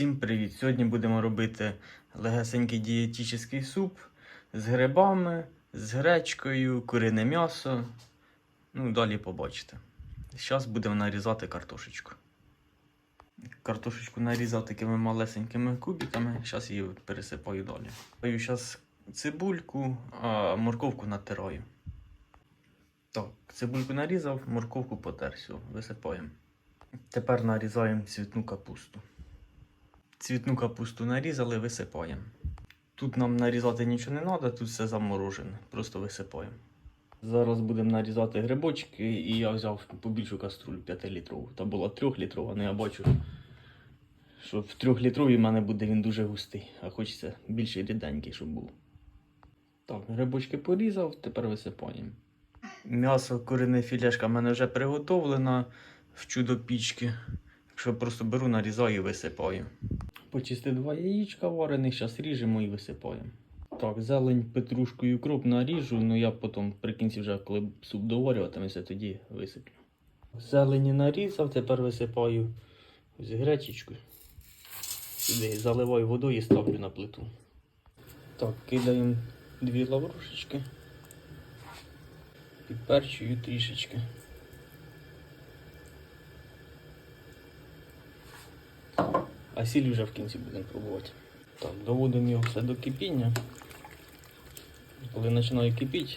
Всім привіт! Сьогодні будемо робити легесенький дієтичний суп з грибами, з гречкою, курине м'ясо. Ну, далі побачите. Зараз будемо нарізати картошечку. Картошечку нарізав такими малесенькими кубиками. Зараз її пересипаю далі. Даю зараз цибульку, а морковку натираю. Так, цибульку нарізав, морковку потер, все, висипаємо. Тепер нарізаємо цвітну капусту. Цвітну капусту нарізали, висипаємо. Тут нам нарізати нічого не треба, тут все заморожене, просто висипаємо. Зараз будемо нарізати грибочки, і я взяв побільшу каструлю 5-літрову. Та була 3-літрова, але я бачу, що в 3-літровій в мене буде він дуже густий, а хочеться більше ріденький, щоб був. Так, грибочки порізав, тепер висипаємо. М'ясо курине філешка в мене вже приготовлено в чудо пічки. Якщо просто беру, нарізаю і висипаю. Почисти два яєчка варених, зараз ріжемо і висипаємо. Так, зелень, петрушку і укроп наріжу, ну я потім при кінці вже, коли суп доварюватиметься, тоді висиплю. Зелені нарізав, тепер висипаю з гречечку. Сюди заливаю водою і ставлю на плиту. Так, кидаємо дві лаврушечки. Підперчую трішечки. А сіль вже в кінці будемо пробувати. Так, доводимо його все до кипіння. Коли починає кипіти,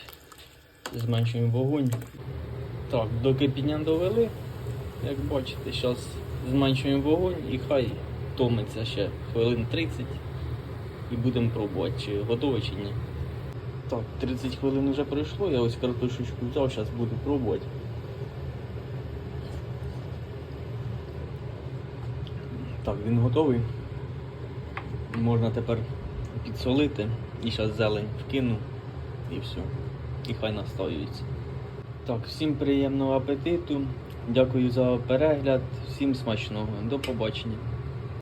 зменшуємо вогонь. Так, до кипіння довели. Як бачите, зараз зменшуємо вогонь і хай томиться ще хвилин 30 і будемо пробувати, чи готове чи ні. Так, 30 хвилин вже пройшло, я ось картошечку взяв, зараз буду пробувати. Так, він готовий. Можна тепер підсолити і зараз зелень вкину і все. І хай настоюється. Так, всім приємного апетиту. Дякую за перегляд, всім смачного. До побачення.